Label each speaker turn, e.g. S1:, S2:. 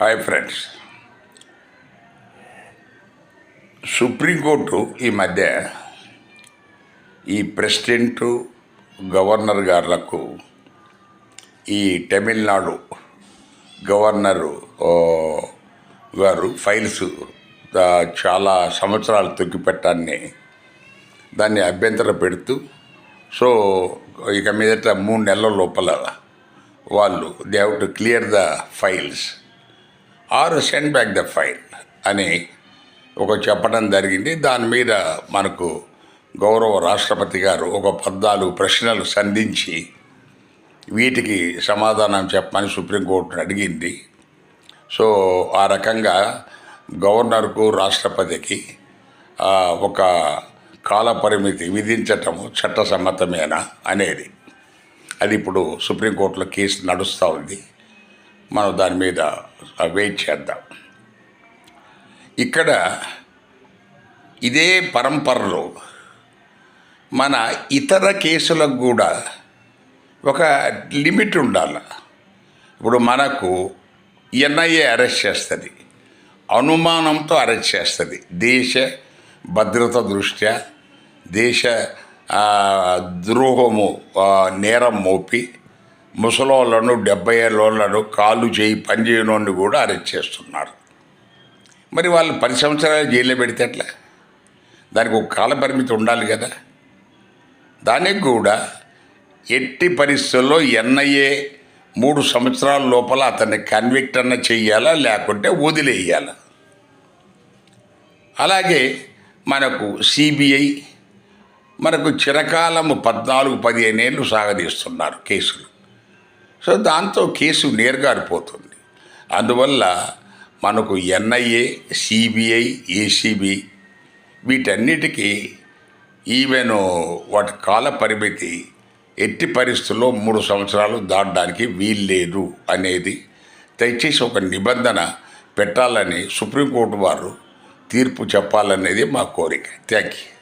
S1: Hi friends. Supreme court ఈ మధ్య ఈ ప్రెసిడెంటు గవర్నర్ గారులకు ఈ తమిళనాడు గవర్నరు గారు ఫైల్స్ చాలా సంవత్సరాలు తొక్కిపెట్టాన్ని దాన్ని అభ్యంతరం పెడుతూ సో ఇక మీదట మూడు నెలల లోపల వాళ్ళు they have to clear the files or send back the file అని ఒక చెప్పడం జరిగింది. దాని మీద మనకు గౌరవ రాష్ట్రపతి గారు ఒక పద్నాలుగు ప్రశ్నలు సంధించి వీటికి సమాధానం చెప్పమని సుప్రీంకోర్టును అడిగింది. సో ఆ రకంగా గవర్నర్కు రాష్ట్రపతికి ఒక కాల పరిమితి విధించటము చట్టసమ్మతమేనా అనేది. అది ఇప్పుడు సుప్రీంకోర్టులో కేసు నడుస్తూ ఉంది. మనం దాని మీద వెయిట్ చేద్దాం. ఇక్కడ ఇదే పరంపరలో మన ఇతర కేసులకు కూడా ఒక లిమిట్ ఉండాలి. ఇప్పుడు మనకు ఎన్ఐఏ అరెస్ట్ చేస్తుంది. అనుమానంతో అరెస్ట్ చేస్తుంది. దేశ భద్రత దృష్ట్యా దేశ ద్రోహము నేరం మోపి ముసలోళ్ళను డెబ్బై ఏళ్ళను కాలు చేయి పనిచేయనోడిని కూడా అరెస్ట్ చేస్తున్నారు. మరి వాళ్ళు పది సంవత్సరాలు జైల్లో పెడితే ఎట్లా? దానికి ఒక కాల పరిమితి ఉండాలి కదా. దానికి కూడా ఎట్టి పరిస్థితుల్లో ఎన్ఐఏ మూడు సంవత్సరాల లోపల అతన్ని కన్విక్ట్ అన్న చెయ్యాలా లేకుంటే వదిలేయాలా అలాగే మనకు సిబిఐ మనకు చిరకాలము పద్నాలుగు పదిహేను ఏళ్ళు సాగదీస్తున్నారు కేసులు. సో దాంతో కేసు నేరుగారిపోతుంది. అందువల్ల మనకు ఎన్ఐఏ సిబిఐ ఏసీబీ వీటన్నిటికీ ఈవెన్ వాటి కాల పరిమితి ఎట్టి పరిస్థితుల్లో మూడు సంవత్సరాలు దాటడానికి వీల్లేదు అనేది దయచేసి ఒక నిబంధన పెట్టాలని సుప్రీంకోర్టు వారు తీర్పు చెప్పాలనేది మా కోరిక. Thank you.